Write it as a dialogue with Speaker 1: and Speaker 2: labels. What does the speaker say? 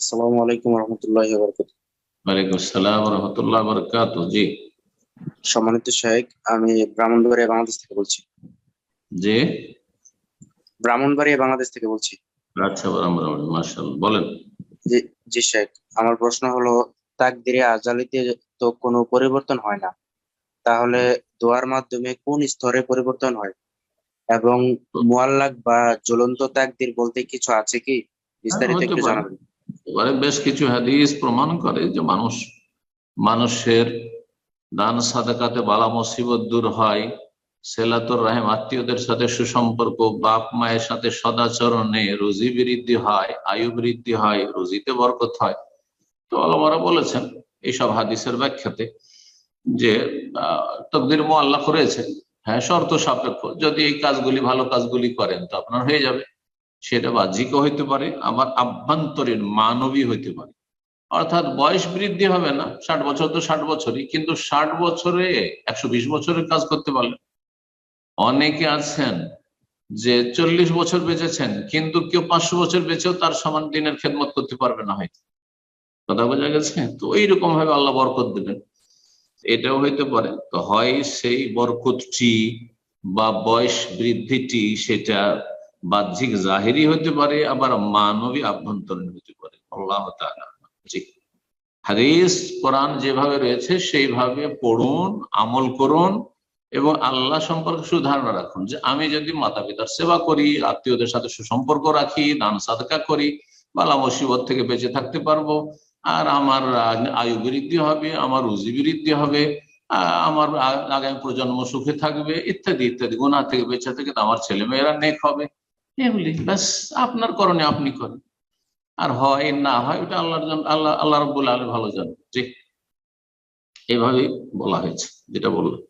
Speaker 1: আসসালামু আলাইকুম রহমতুল্লাহ বরকত
Speaker 2: ওয়ালাইকুম আসসালাম রহমতুল্লাহ বরকাত জি।
Speaker 1: সম্মানিত আমি ব্রাহ্মণবাড়িয়া বাংলাদেশ থেকে বলছি।
Speaker 2: জি।
Speaker 1: ব্রাহ্মণবাড়িয়া বাংলাদেশ থেকে বলছি।
Speaker 2: আচ্ছা মার্শাল বলেন।
Speaker 1: জি জি আমার প্রশ্ন হলো তাকদিরে আজালিতে তো কোনো পরিবর্তন হয় না। তাহলে দোয়ার মাধ্যমে কোন স্তরে পরিবর্তন হয়? এবং মুআল্লাক বা জ্বলন্ত তাকদির বলতে কিছু আছে কি? বিস্তারিত একটু জানাবেন।
Speaker 2: এবারে বেশ কিছু হাদিস প্রমাণ করে যে মানুষ, মানুষের দান সাদাকাতে বালা মুসিবত দূর হয়। সেলাতুর রাহেম, আত্মীয়দের সাথে সুসম্পর্ক, বাপ মায়ের সাথে সদাচরণে রুজি বৃদ্ধি হয়, আয়ু বৃদ্ধি হয়, রুজিতে বরকত হয়। তো আলমারা বলেছেন এইসব হাদিসের ব্যাখ্যাতে যে তকদির মোয়াল্লা করেছেন হ্যাঁ শর্ত সাপেক্ষ। যদি এই কাজগুলি ভালো কাজগুলি করেন, তো আপনার হয়ে যাবে। সেটা বাহ্যিকও হইতে পারে, আবার আভ্যন্তরীণ মানবী হইতে পারে। অর্থাৎ বয়স বৃদ্ধি হবে না, ষাট বছর তো ষাট বছরই, কিন্তু ষাট বছরে, একশো বিশ বছরের কাজ করতে পারলেন অনেকে আছেন যে চল্লিশ বছর বেঁচেছেন, কিন্তু কেউ পাঁচশো বছর বেঁচেও তার সমান দিনের খেদমত করতে পারবে না হয়তো। কথা বোঝা গেছে? তো এইরকম ভাবে আল্লাহ বরকত দেবেন। এটাও হইতে পারে। তো হয় সেই বরকতটি বা বয়স বৃদ্ধিটি সেটা বাহ্যিক জাহেরি হতে পারে, আবার মানবী আভ্যন্তরীণ হতে পারে। আল্লাহ হাদিস, কোরআন যেভাবে রয়েছে, সেইভাবে পড়ুন, আমল করুন এবং আল্লাহ সম্পর্কে শুধু ধারণা রাখুন যে আমি যদি মাতা পিতার সেবা করি, আত্মীয়দের সাথে সুসম্পর্ক রাখি, দান সাদকা করি, বালা মুসিবত থেকে বেঁচে থাকতে পারব, আর আমার আয়ু বৃদ্ধি হবে, আমার রুজি বৃদ্ধি হবে আমার আগামী প্রজন্ম সুখে থাকবে, ইত্যাদি ইত্যাদি। গুণা থেকে বেঁচে থেকে আমার ছেলে মেয়েরা নেক হবে। এগুলি। বাস আপনার করণে আপনি করেন। আর হয় না হয়, ওটা আল্লাহর জন্য, আল্লাহ আল্লাহ রব্বুল আলম ভালো জানেন। জি। এইভাবেই বলা হয়েছে, যেটা বললাম।